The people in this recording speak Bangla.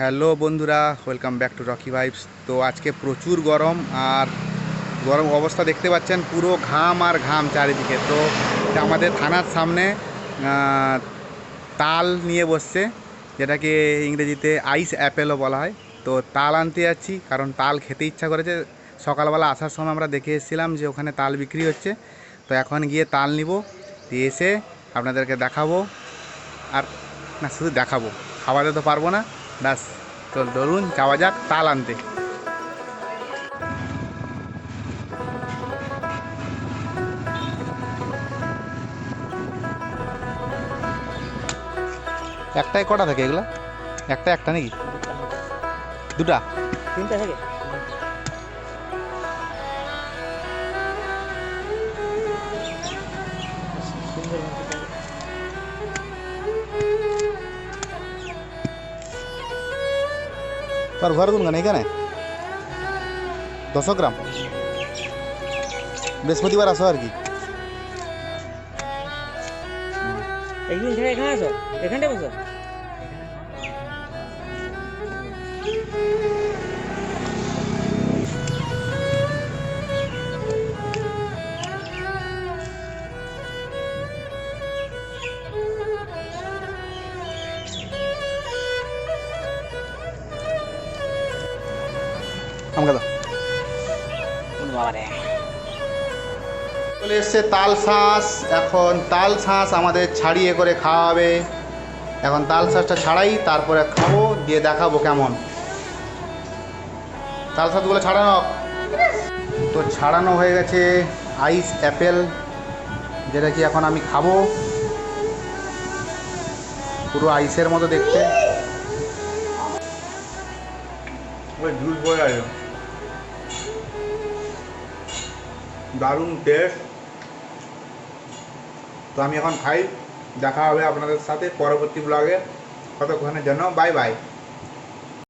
হ্যালো বন্ধুরা welcome back to Rocky Vibes তো আজকে প্রচুর গরম আর গরম অবস্থা দেখতে পাচ্ছেন, পুরো ঘাম আর ঘাম চারিদিকে। তো আমাদের থানার সামনে তাল নিয়ে বসছে, যেটাকে ইংরেজিতে আইস অ্যাপেলও বলা হয়। তো তাল আনতে যাচ্ছি, কারণ তাল খেতে ইচ্ছা করেছে। সকালবেলা আসার সময় আমরা দেখে এসেছিলাম যে ওখানে তাল বিক্রি হচ্ছে। তো এখন গিয়ে তাল নিব এসে আপনাদেরকে দেখাবো। আর না, শুধু দেখাবো, খাওয়াতে তো পারব না। ব্যাস, তো ধরুন, যাওয়া যাক, তাল আনতে। একটাই কটা থাকে এগুলো? একটা একটা নাকি? দুটা? তিনটা থেকে। তোর ঘর গানে এখানে দশ গ্রাম বৃহস্পতিবার আসো আর কি। একদিন এখানে আসো? এখানটা বসো। আমাকে দাও। চলে এসছে তাল শাঁস। এখন তাল শাঁস আমাদের ছাড়িয়ে করে খাওয়া হবে এখন তাল শাঁসটা ছাড়াই তারপরে খাব দিয়ে দেখাবো কেমন। তাল শাঁসগুলো ছাড়ানো তো ছাড়ানো হয়ে গেছে আইস অ্যাপেল যেটা কি এখন আমি খাব। পুরো আইসের মতো দেখতে। ওই জুস বয়ে আছে দারুণ টেস্ট তো আমি এখন খাই, দেখা হবে আপনাদের সাথে পরবর্তী ব্লগে কতক্ষণের জন্য বাই বাই